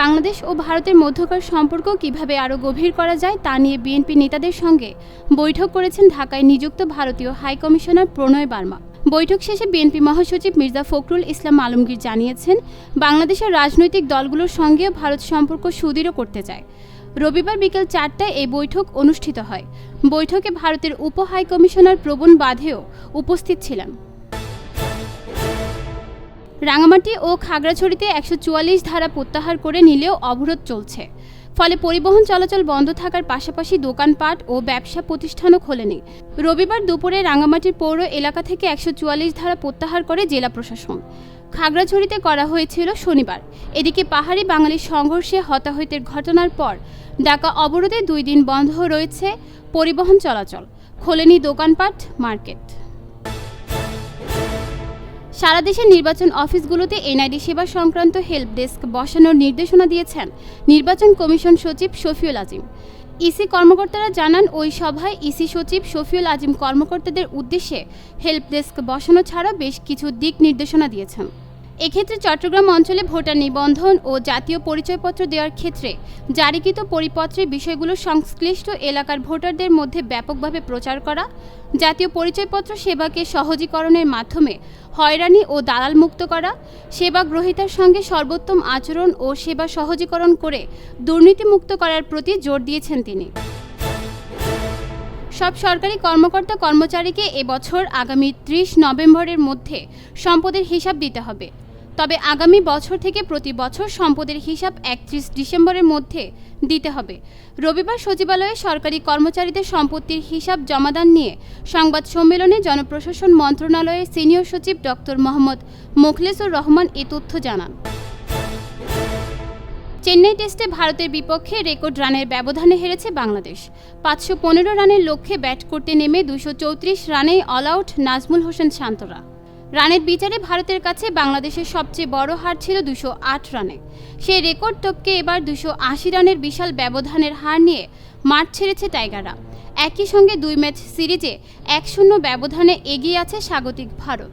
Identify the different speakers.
Speaker 1: বাংলাদেশ ও ভারতের মধ্যকার সম্পর্ক কীভাবে আরও গভীর করা যায় তা নিয়ে বিএনপি নেতাদের সঙ্গে বৈঠক করেছেন ঢাকায় নিযুক্ত ভারতীয় হাইকমিশনার প্রণয় বার্মা। বৈঠক শেষে বিএনপি মহাসচিব মির্জা ফখরুল ইসলাম আলমগীর জানিয়েছেন, বাংলাদেশের রাজনৈতিক দলগুলোর সঙ্গে ভারত সম্পর্ক সুদৃঢ় করতে চায়। রবিবার বিকেল চারটায় এই বৈঠক অনুষ্ঠিত হয়। বৈঠকে ভারতের উপ হাইকমিশনার প্রবণ বাধেও উপস্থিত ছিলেন। রাঙামাটি ও খাগড়াছড়িতে একশো চুয়াল্লিশ ধারা প্রত্যাহার করে নিলেও অবরোধ চলছে। ফলে পরিবহন চলাচল বন্ধ থাকার পাশাপাশি দোকানপাট ও ব্যবসা প্রতিষ্ঠানও খোলেনি। রবিবার দুপুরে রাঙামাটির পৌর এলাকা থেকে একশো চুয়াল্লিশ ধারা প্রত্যাহার করে জেলা প্রশাসন। খাগড়াছড়িতে করা হয়েছিল শনিবার। এদিকে পাহাড়ি বাঙালির সংঘর্ষে হতাহতের ঘটনার পর ডাকা অবরোধে দুই দিন বন্ধ রয়েছে পরিবহন চলাচল। খোলেনি দোকানপাট, মার্কেট। সারা দেশের নির্বাচন অফিসগুলোতে এনআইডি সেবা সংক্রান্ত হেল্প ডেস্ক বসানোর নির্দেশনা দিয়েছেন নির্বাচন কমিশন সচিব শফিউল আজিম। ইসি কর্মকর্তারা জানান, ওই সভায় ইসি সচিব শফিউল আজিম কর্মকর্তাদের উদ্দেশ্যে হেল্প ডেস্ক বসানো ছাড়া বেশ কিছু দিক নির্দেশনা দিয়েছেন। এক্ষেত্রে চট্টগ্রাম অঞ্চলে ভোটার নিবন্ধন ও জাতীয় পরিচয়পত্র দেওয়ার ক্ষেত্রে জারিকৃত পরিপত্রের বিষয়গুলো সংশ্লিষ্ট এলাকার ভোটারদের মধ্যে ব্যাপকভাবে প্রচার করা, জাতীয় পরিচয়পত্র সেবাকে সহজীকরণের মাধ্যমে হয়রানি ও দালাল মুক্ত করা, সেবা গ্রহীতার সঙ্গে সর্বোত্তম আচরণ ও সেবা সহজীকরণ করে দুর্নীতিমুক্ত করার প্রতি জোর দিয়েছেন তিনি। সব সরকারি কর্মকর্তা কর্মচারীকে এবছর আগামী ত্রিশ নভেম্বরের মধ্যে সম্পদের হিসাব দিতে হবে। তবে আগামী বছর থেকে প্রতি বছর সম্পদের হিসাব একত্রিশ ডিসেম্বরের মধ্যে দিতে হবে। রবিবার সচিবালয়ে সরকারি কর্মচারীদের সম্পত্তির হিসাব জমাদান নিয়ে সংবাদ সম্মেলনে জনপ্রশাসন মন্ত্রণালয়ের সিনিয়র সচিব ডক্টর মোহাম্মদ মোখলেসুর রহমান এ তথ্য জানান। চেন্নাই টেস্টে ভারতের বিপক্ষে রেকর্ড রানের ব্যবধানে হেরেছে বাংলাদেশ। পাঁচশো পনেরো রানের লক্ষ্যে ব্যাট করতে নেমে দুশো চৌত্রিশ অল আউট নাজমুল হোসেন শান্তরা। রানের বিচারে ভারতের কাছে বাংলাদেশের সবচেয়ে বড় হার ছিল দুশো আট রানে। সেই রেকর্ড টপকে এবার দুশো আশি রানের বিশাল ব্যবধানের হার নিয়ে মাঠ ছেড়েছে টাইগাররা। একই সঙ্গে দুই ম্যাচ সিরিজে এক শূন্য ব্যবধানে এগিয়ে আছে স্বাগতিক ভারত।